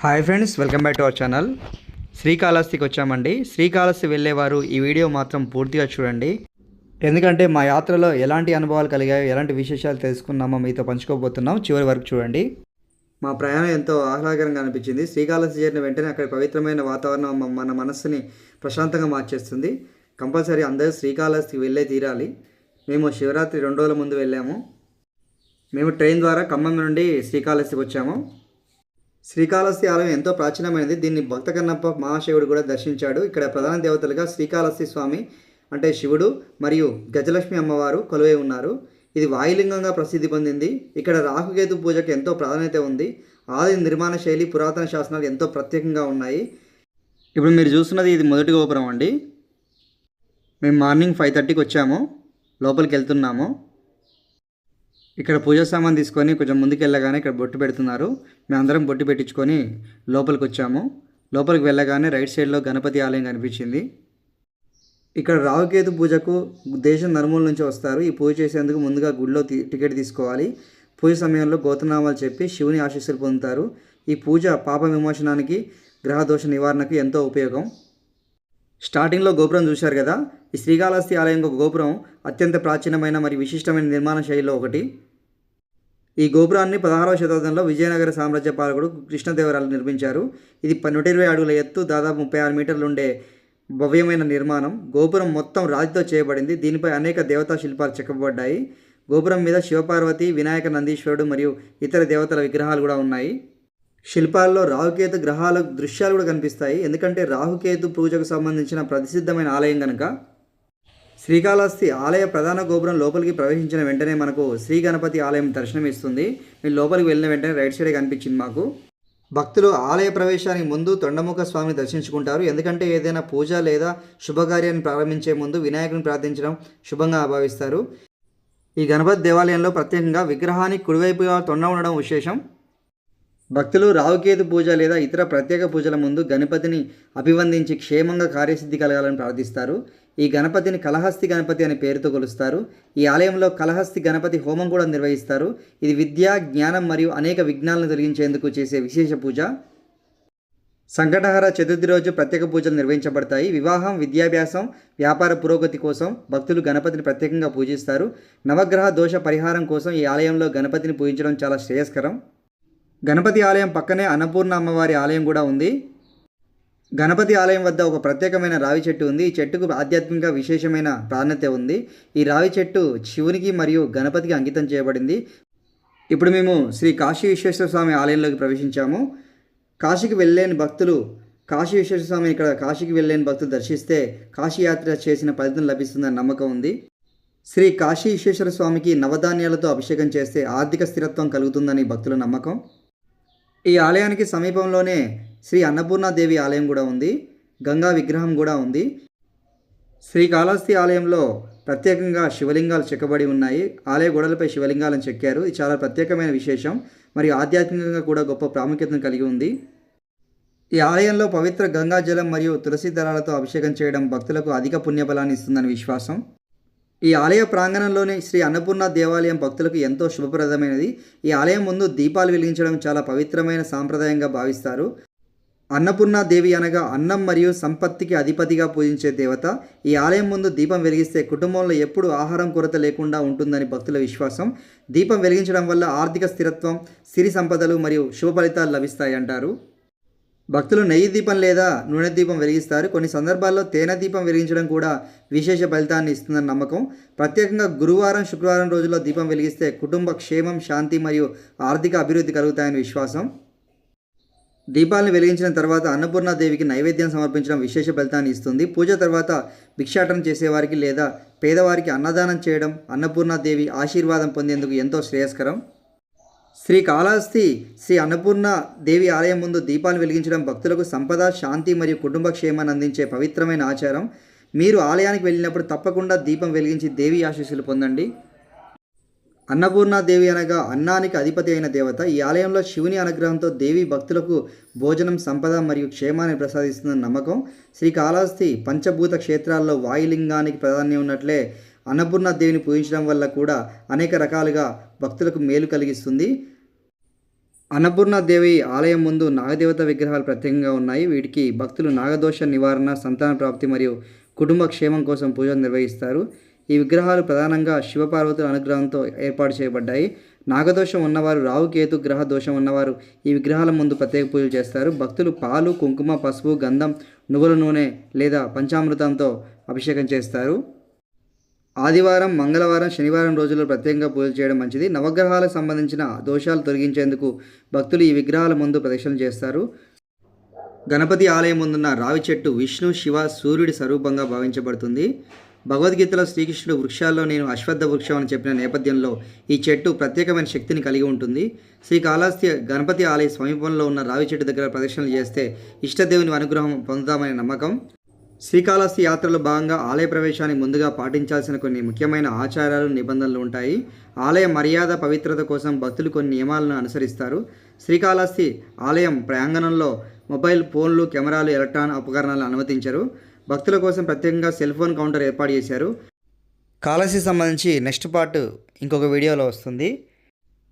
Hi friends welcome back to our channel శ్రీకాళహస్తికి వచ్చామండి. శ్రీకాళహస్తి వెళ్ళేవారు ఈ వీడియో మాత్రం పూర్తిగా చూడండి. ఎందుకంటే మా యాత్రలో ఎలాంటి అనుభవాలు కలిగాయో ఎలాంటి విశేషాలు తెలుసుకున్నామో మీతో పంచుకోబోతున్నాం. చివరి వరకు చూడండి. మా ప్రయాణం ఎంతో ఆహ్లాదకరంగా అనిపించింది. శ్రీకాళహస్తి చేరిన వెంటనే అక్కడ పవిత్రమైన వాతావరణం మన మనస్సుని ప్రశాంతంగా మార్చేస్తుంది. కంపల్సరీ అందరూ శ్రీకాళహస్తికి వెళ్ళే తీరాలి. మేము శివరాత్రి రెండు రోజుల ముందు వెళ్ళాము. మేము ట్రైన్ ద్వారా ఖమ్మం నుండి శ్రీకాళహస్తికి వచ్చాము. శ్రీకాళహస్తి ఆలయం ఎంతో ప్రాచీనమైనది. దీన్ని భక్త కన్నప్ప మహాశివుడు కూడా దర్శించాడు. ఇక్కడ ప్రధాన దేవతలుగా శ్రీకాళహస్తి స్వామి అంటే శివుడు మరియు గజలక్ష్మి అమ్మవారు కొలువై ఉన్నారు. ఇది వాయులింగంగా ప్రసిద్ధి పొందింది. ఇక్కడ రాహుకేతు పూజకు ఎంతో ప్రాధాన్యత ఉంది. ఆలయ నిర్మాణ శైలి పురాతన శాసనాలు ఎంతో ప్రత్యేకంగా ఉన్నాయి. ఇప్పుడు మీరు చూస్తున్నది ఇది మొదటి గోపురం అండి. మేము మార్నింగ్ ఫైవ్ థర్టీకి వచ్చాము. లోపలికి వెళ్తున్నాము. ఇక్కడ పూజా సామాన్ తీసుకొని కొంచెం ముందుకు వెళ్ళగానే ఇక్కడ బొట్టు పెడుతున్నారు. మేము అందరం బొట్టు పెట్టించుకొని లోపలికి వచ్చాము. లోపలికి వెళ్ళగానే రైట్ సైడ్లో గణపతి ఆలయం కనిపించింది. ఇక్కడ రావుకేతు పూజకు దేశం నలుమూల నుంచి వస్తారు. ఈ పూజ చేసేందుకు ముందుగా గుడిలో టికెట్ తీసుకోవాలి. పూజ సమయంలో గోతనామాలు చెప్పి శివుని ఆశీస్సులు పొందుతారు. ఈ పూజ పాప విమోచనానికి గ్రహదోష నివారణకు ఎంతో ఉపయోగం. స్టార్టింగ్లో గోపురం చూశారు కదా? ఈ శ్రీకాళహస్తి ఆలయం ఒక గోపురం అత్యంత ప్రాచీనమైన మరియు విశిష్టమైన నిర్మాణ శైలిలో ఒకటి. ఈ గోపురాన్ని పదహారవ శతాబ్దంలో విజయనగర సామ్రాజ్య పాలకుడు కృష్ణదేవరాయలు నిర్మించారు. ఇది నూట ఇరవై అడుగుల ఎత్తు దాదాపు ముప్పై ఆరు మీటర్లు ఉండే భవ్యమైన నిర్మాణం. గోపురం మొత్తం రాతితో చేయబడింది. దీనిపై అనేక దేవతా శిల్పాలు చెక్కబడ్డాయి. గోపురం మీద శివపార్వతి వినాయక నందీశ్వరుడు మరియు ఇతర దేవతల విగ్రహాలు కూడా ఉన్నాయి. శిల్పాల్లో రాహుకేతు గ్రహాల దృశ్యాలు కూడా కనిపిస్తాయి. ఎందుకంటే రాహుకేతు పూజకు సంబంధించిన ప్రసిద్ధమైన ఆలయం కనుక శ్రీకాళహస్తి ఆలయ ప్రధాన గోపురం లోపలికి ప్రవేశించిన వెంటనే మనకు శ్రీ గణపతి ఆలయం దర్శనం ఇస్తుంది మేము లోపలికి వెళ్ళిన వెంటనే రైట్ సైడే కనిపించింది మాకు. భక్తులు ఆలయ ప్రవేశానికి ముందు తొండముఖ స్వామిని దర్శించుకుంటారు. ఎందుకంటే ఏదైనా పూజ లేదా శుభకార్యాన్ని ప్రారంభించే ముందు వినాయకుని ప్రార్థించడం శుభంగా భావిస్తారు. ఈ గణపతి దేవాలయంలో ప్రత్యేకంగా విగ్రహానికి కుడివైపుగా తొండ ఉండడం విశేషం. భక్తులు రావుకేతు పూజ లేదా ఇతర ప్రత్యేక పూజల ముందు గణపతిని అభివందించి క్షేమంగా కార్యసిద్ధి కలగాలని ప్రార్థిస్తారు. ఈ గణపతిని కలహస్తి గణపతి అనే పేరుతో కొలుస్తారు. ఈ ఆలయంలో కలహస్తి గణపతి హోమం కూడా నిర్వహిస్తారు. ఇది విద్య జ్ఞానం మరియు అనేక విఘ్నాలను తొలగించేందుకు చేసే విశేష పూజ. సంకటహర చతుర్థి రోజు ప్రత్యేక పూజలు నిర్వహించబడతాయి. వివాహం విద్యాభ్యాసం వ్యాపార పురోగతి కోసం భక్తులు గణపతిని ప్రత్యేకంగా పూజిస్తారు. నవగ్రహ దోష పరిహారం కోసం ఈ ఆలయంలో గణపతిని పూజించడం చాలా శ్రేయస్కరం. గణపతి ఆలయం పక్కనే అన్నపూర్ణ అమ్మవారి ఆలయం కూడా ఉంది. గణపతి ఆలయం వద్ద ఒక ప్రత్యేకమైన రావి చెట్టు ఉంది. ఈ చెట్టుకు ఆధ్యాత్మిక విశేషమైన ప్రాధాన్యత ఉంది. ఈ రావి చెట్టు శివునికి మరియు గణపతికి అంకితం చేయబడింది. ఇప్పుడు మేము శ్రీ కాశీ విశ్వేశ్వర స్వామి ఆలయంలోకి ప్రవేశించాము. కాశీకి వెళ్ళలేని భక్తులు కాశీ విశ్వేశ్వర స్వామిని ఇక్కడ కాశీకి వెళ్ళలేని భక్తులు దర్శిస్తే కాశీ యాత్ర చేసిన ఫలితం లభిస్తుందని నమ్మకం ఉంది. శ్రీ కాశీ విశ్వేశ్వర స్వామికి నవధాన్యాలతో అభిషేకం చేస్తే ఆర్థిక స్థిరత్వం కలుగుతుందని భక్తుల నమ్మకం. ఈ ఆలయానికి సమీపంలోనే శ్రీ అన్నపూర్ణాదేవి ఆలయం కూడా ఉంది గంగా విగ్రహం కూడా ఉంది. శ్రీకాళహస్తి ఆలయంలో ప్రత్యేకంగా శివలింగాలు చెక్కబడి ఉన్నాయి. ఆలయ గోడలపై శివలింగాలను చెక్కారు. ఇది చాలా ప్రత్యేకమైన విశేషం. మరియు ఆధ్యాత్మికంగా కూడా గొప్ప ప్రాముఖ్యతను కలిగి ఉంది. ఈ ఆలయంలో పవిత్ర గంగా జలం మరియు తులసి దళాలతో అభిషేకం చేయడం భక్తులకు అధిక పుణ్యబలాన్ని ఇస్తుందని విశ్వాసం. ఈ ఆలయ ప్రాంగణంలోని శ్రీ అన్నపూర్ణ దేవాలయం భక్తులకు ఎంతో శుభప్రదమైనది. ఈ ఆలయం ముందు దీపాలు వెలిగించడం చాలా పవిత్రమైన సాంప్రదాయంగా భావిస్తారు. అన్నపూర్ణ దేవి అనగా అన్నం మరియు సంపత్తికి అధిపతిగా పూజించే దేవత. ఈ ఆలయం ముందు దీపం వెలిగిస్తే కుటుంబంలో ఎప్పుడు ఆహారం కొరత లేకుండా ఉంటుందని భక్తుల విశ్వాసం. దీపం వెలిగించడం వల్ల ఆర్థిక స్థిరత్వం సిరి సంపదలు మరియు శుభ ఫలితాలు లభిస్తాయి అంటారు భక్తులు నెయ్యి దీపం లేదా నూనె దీపం వెలిగిస్తారు. కొన్ని సందర్భాల్లో తేనె దీపం వెలిగించడం కూడా విశేష ఫలితాన్ని ఇస్తుందని నమ్మకం. ప్రత్యేకంగా గురువారం శుక్రవారం రోజుల్లో దీపం వెలిగిస్తే కుటుంబ క్షేమం శాంతి మరియు ఆర్థిక అభివృద్ధి కలుగుతాయని విశ్వాసం. దీపాలను వెలిగించిన తర్వాత అన్నపూర్ణాదేవికి నైవేద్యం సమర్పించడం విశేష ఫలితాన్ని ఇస్తుంది. పూజ తర్వాత భిక్షాటనం చేసేవారికి లేదా పేదవారికి అన్నదానం చేయడం అన్నపూర్ణాదేవి ఆశీర్వాదం పొందేందుకు ఎంతో శ్రేయస్కరం. శ్రీ కాళహస్తి శ్రీ అన్నపూర్ణ దేవి ఆలయం ముందు దీపాలు వెలిగించడం భక్తులకు సంపద శాంతి మరియు కుటుంబ క్షేమాన్ని అందించే పవిత్రమైన ఆచారం. మీరు ఆలయానికి వెళ్ళినప్పుడు తప్పకుండా దీపం వెలిగించి దేవి ఆశీస్సులు పొందండి. అన్నపూర్ణ దేవి అనగా అన్నానికి అధిపతి అయిన దేవత. ఈ ఆలయంలో శివుని అనుగ్రహంతో దేవి భక్తులకు భోజనం సంపద మరియు క్షేమాన్ని ప్రసాదిస్తుందని నమ్మకం. శ్రీ కాళహస్తి పంచభూత క్షేత్రాల్లో వాయులింగానికి ప్రాధాన్యం ఉన్నట్లే అన్నపూర్ణ దేవిని పూజించడం వల్ల కూడా అనేక రకాలుగా భక్తులకు మేలు కలిగిస్తుంది. అన్నపూర్ణ దేవి ఆలయం ముందు నాగదేవత విగ్రహాలు ప్రత్యేకంగా ఉన్నాయి. వీటికి భక్తులు నాగదోష నివారణ సంతాన ప్రాప్తి మరియు కుటుంబ క్షేమం కోసం పూజలు నిర్వహిస్తారు. ఈ విగ్రహాలు ప్రధానంగా శివపార్వతుల అనుగ్రహంతో ఏర్పాటు చేయబడ్డాయి. నాగదోషం ఉన్నవారు రావుకేతు గ్రహ దోషం ఉన్నవారు ఈ విగ్రహాల ముందు ప్రత్యేక పూజలు చేస్తారు. భక్తులు పాలు కుంకుమ పసుపు గంధం నువ్వుల నూనె లేదా పంచామృతంతో అభిషేకం చేస్తారు. ఆదివారం మంగళవారం శనివారం రోజుల్లో ప్రత్యేకంగా పూజలు చేయడం మంచిది. నవగ్రహాలకు సంబంధించిన దోషాలు తొలగించేందుకు భక్తులు ఈ విగ్రహాల ముందు ప్రదక్షిణ చేస్తారు. గణపతి ఆలయం ముందున్న రావి చెట్టు విష్ణు శివ సూర్యుడి స్వరూపంగా భావించబడుతుంది. భగవద్గీతలో శ్రీకృష్ణుడు వృక్షాల్లో నేను అశ్వత్థ వృక్షం అని చెప్పిన నేపథ్యంలో ఈ చెట్టు ప్రత్యేకమైన శక్తిని కలిగి ఉంటుంది. శ్రీకాళహస్తి గణపతి ఆలయ సమీపంలో ఉన్న రావి చెట్టు దగ్గర ప్రదక్షిణలు చేస్తే ఇష్టదేవుని అనుగ్రహం పొందుతామనే నమ్మకం. శ్రీకాళహస్తి యాత్రలో భాగంగా ఆలయ ప్రవేశానికి ముందుగా పాటించాల్సిన కొన్ని ముఖ్యమైన ఆచారాలు నిబంధనలు ఉంటాయి. ఆలయ మర్యాద పవిత్రత కోసం భక్తులు కొన్ని నియమాలను అనుసరిస్తారు. శ్రీకాళహస్తి ఆలయం ప్రాంగణంలో మొబైల్ ఫోన్లు కెమెరాలు ఎలక్ట్రాన్ ఉపకరణాలు అనుమతించరు. భక్తుల కోసం ప్రత్యేకంగా సెల్ ఫోన్ కౌంటర్ ఏర్పాటు చేశారు. కాళహస్తి సంబంధించి నెక్స్ట్ పార్ట్ ఇంకొక వీడియోలో వస్తుంది.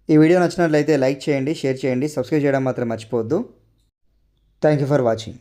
ఈ వీడియో నచ్చినట్లయితే లైక్ చేయండి షేర్ చేయండి సబ్స్క్రైబ్ చేయడం మాత్రం మర్చిపోవద్దు. Thank you for watching